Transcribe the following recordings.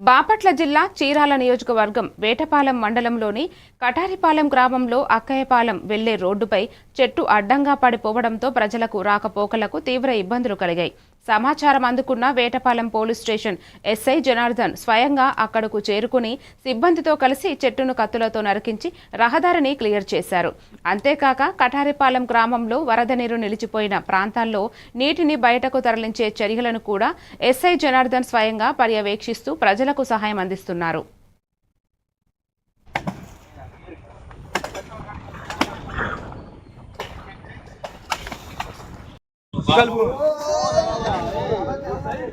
బాపట్ల జిల్లా చీరాల నియోజకవర్గం వేటపాలెం మండలంలోని కటారిపాలెం గ్రామంలో అక్కయ్యపాలెం వెళ్ళే రోడ్డుపై చెట్టు అడ్డంగా పడిపోవడంతో ప్రజలకు రాకపోకలకు తీవ్ర ఇబ్బందులు కలిగాయి. సమాచారం అందుకున్న Vetapalem police station SI Janardhan స్వయంగా అక్కడకు చేరుకుని సిబ్బందితో కలిసి చెట్టును కత్తులతో నరికించి రహదారిని క్లియర్ చేశారు. అంతేకాక కటారిపాలెం గ్రామంలో వరద నీరు నిలిచిపోయిన ప్రాంతాల్లో నీటిని బయటకు తరలించే చర్యలను కూడా ఎస్ఐ జనార్దన్ స్వయంగా పర్యవేక్షిస్తూ ప్రజలకు సహాయం అందిస్తున్నారు.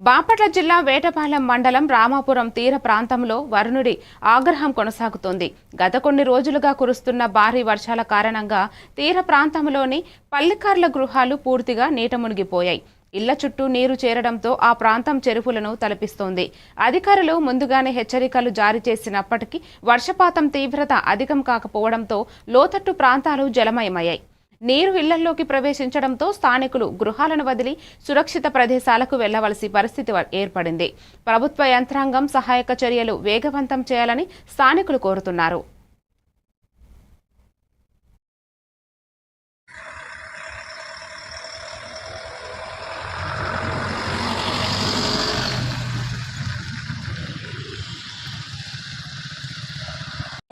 బాపట్ల జిల్లా వేటపాలెం మండలం రామాపురం తీర ప్రాంతంలో వరుణుడి ఆగ్రహం కొనసాగుతోంది. గత కొన్ని రోజులుగా కురుస్తున్న భారీ వర్షాల కారణంగా తీర ప్రాంతంలోని పల్లికార్ల గృహాలు పూర్తిగా నీట మునిగిపోయాయి. ఇళ్ళ చుట్టూ నీరు చేరడంతో ఆ ప్రాంతం చెరువులను తలపిస్తోంది. అధికారులు ముందుగానే హెచ్చరికలు జారీ చేసినప్పటికీ వర్షపాతం తీవ్రత అధికం కాకపోవడంతో లోతట్టు ప్రాంతాలు జలమయమయ్యాయి. నీరు ఇళ్ళలోకి ప్రవేశించడంతో స్థానికులు గృహాలను వదిలి సురక్షిత ప్రదేశాలకు వెళ్ళవలసి పరిస్థితి ఏర్పడింది. ప్రభుత్వ యంత్రాంగం సహాయక చర్యలు వేగవంతం చేయాలని స్థానికులు కోరుతున్నారు.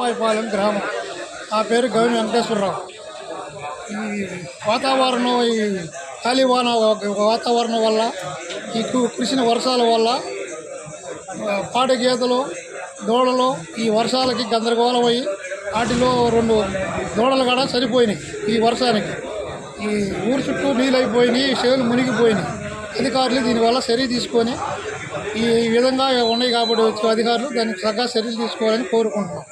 పాలెం గ్రామం. నా పేరు గౌని వెంకటేశ్వరరావు. ఈ వాతావరణం ఈ గాలివాన వాతావరణం వల్ల ఈ కురిసిన వర్షాల వల్ల పాడి గేదెలు దూడలు ఈ వర్షాలకి గందరగోళం అయ్యి వాటిలో రెండు దూడలు కూడా చనిపోయినాయి ఈ వర్షానికి. ఈ ఊరు చుట్టూ నీళ్ళు అయిపోయినాయి చేలు మునిగిపోయినాయి. అధికారులు దీనివల్ల చర్య తీసుకొని ఈ విధంగా ఉన్నాయి కాబట్టి వచ్చే అధికారులు దానికి తగ్గ చర్యలు తీసుకోవాలని కోరుకుంటున్నాం.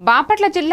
బాపట్ల జిల్లా